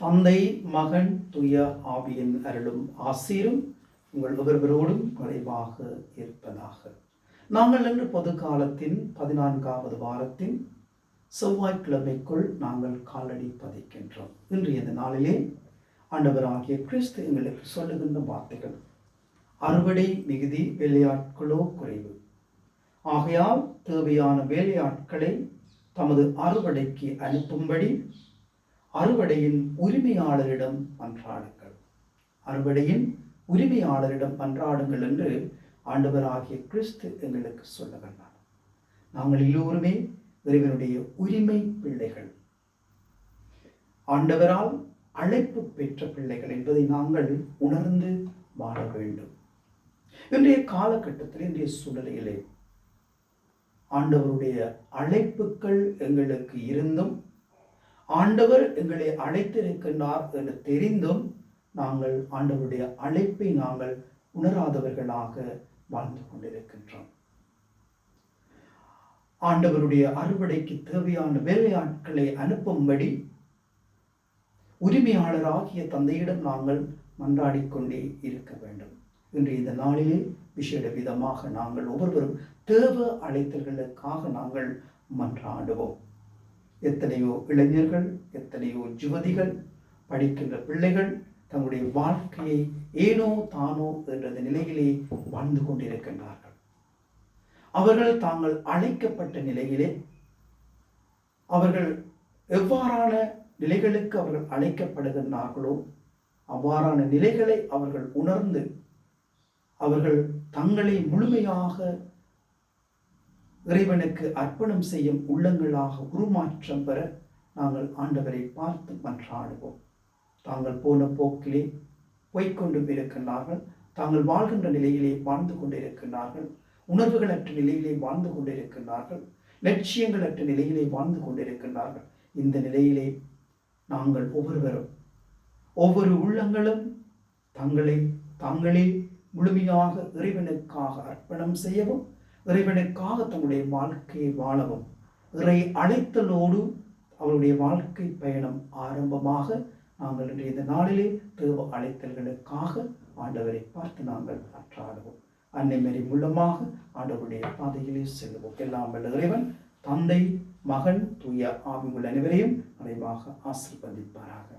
தந்தை மகன் துய ஆவியின் அருளும் ஆசீரும் உங்கள் ஒவ்வொருவரோடும் குறைவாக இருப்பதாக. நாங்கள் இன்று பொது காலத்தின் பதினான்காவது வாரத்தின் செவ்வாய்க்கிழமைக்குள் நாங்கள் காலடி பதிக்கின்றோம். இன்றைய இந்த நாளிலே ஆண்டவராகிய கிறிஸ்து எங்களுக்கு சொல்லுகின்ற வார்த்தைகள் அறுவடை மிகுதி வேலையாட்களோ குறைவு. ஆகையால் தேவையான வேலையாட்களை தமது அறுவடைக்கு அனுப்பும்படி அறுவடையின் உரிமையாளரிடம் மன்றாடுங்கள் அறுவடையின் உரிமையாளரிடம் மன்றாடுங்கள் என்று ஆண்டவராகிய கிறிஸ்து எங்களுக்கு சொல்லுகின்றார். நாங்கள் எல்லோருமே இறைவனுடைய உரிமை பிள்ளைகள். ஆண்டவரால் அழைப்பு பெற்ற பிள்ளைகள் என்பதை நாங்கள் உணர்ந்து வாழ வேண்டும். இன்றைய காலகட்டத்தில் இன்றைய சூழ்நிலையிலே ஆண்டவருடைய அழைப்புகள் எங்களுக்கு இருந்தும் ஆண்டவர் எங்களை அழைத்திருக்கின்றார் என்று தெரிந்தும் நாங்கள் ஆண்டவருடைய அழைப்பை நாங்கள் உணராதவர்களாக வாழ்ந்து கொண்டிருக்கின்றோம். ஆண்டவருடைய அறுவடைக்கு தேவையான வேலையாட்களை அனுப்பும்படி உரிமையாளராகிய தந்தையிடம் நாங்கள் மன்றாடிக்கொண்டே இருக்க வேண்டும். இன்று இந்த நாளிலே விசேட விதமாக நாங்கள் ஒவ்வொருவரும் தேவ அழைத்தல்களுக்காக நாங்கள் மன்றாடுவோம். எத்தனையோ இளைஞர்கள் எத்தனையோ யுவதிகள் படிக்கின்ற பிள்ளைகள் தங்களுடைய வாழ்க்கையை ஏனோ தானோ என்ற நிலையிலே வாழ்ந்து கொண்டிருக்கின்றார்கள். அவர்கள் தாங்கள் அழைக்கப்பட்ட நிலையிலே அவர்கள் எவ்வாறான நிலைகளுக்கு அவர்கள் அழைக்கப்படுகின்றார்களோ அவ்வாறான நிலைகளை அவர்கள் உணர்ந்து அவர்கள் தங்களை முழுமையாக இறைவனுக்கு அர்ப்பணம் செய்யும் உள்ளங்களாக உருமாற்றம் பெற நாங்கள் ஆண்டவரை பார்த்து மன்றாடுவோம். தாங்கள் போன போக்கிலே போய்கொண்டும் இருக்கின்றார்கள் தாங்கள் வாழ்கின்ற நிலையிலே வாழ்ந்து கொண்டிருக்கின்றார்கள். உணர்வுகளற்ற நிலையிலே வாழ்ந்து கொண்டிருக்கின்றார்கள். லட்சியங்களற்ற நிலையிலே வாழ்ந்து கொண்டிருக்கின்றார்கள். இந்த நிலையிலே நாங்கள் ஒவ்வொருவரும் ஒவ்வொரு உள்ளங்களும் தங்களை தாங்களே முழுமையாக இறைவனுக்காக அர்ப்பணம் செய்யவும் இறைவனுக்காக தங்களுடைய வாழ்க்கையை வாழவும். இறை அழைத்தலோடு அவருடைய வாழ்க்கை பயணம் ஆரம்பமாக நாங்கள் இன்றைய இந்த நாளிலே தேவ அழைத்தல்களுக்காக ஆண்டவரை பார்த்து நாங்கள் அற்றாடுவோம் அன்னை மூலமாக ஆண்டவருடைய பாதையிலே செல்வோம். எல்லாம் வல்ல இறைவன் தந்தை மகன் தூய ஆவி அனைவரையும் நிறைவாக ஆசிர்வதிப்பாராக.